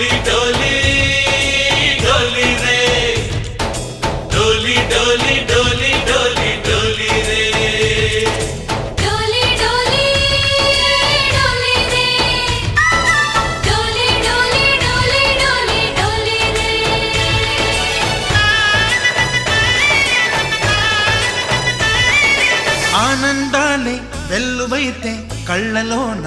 డోలి డోలి డోలి రే డోలి డోలి డోలి డోలి డోలి రే డోలి డోలి డోలి రే డోలి డోలి డోలి డోలి డోలి రే ఆనందాలే వెల్లువైతే కళ్ళలోన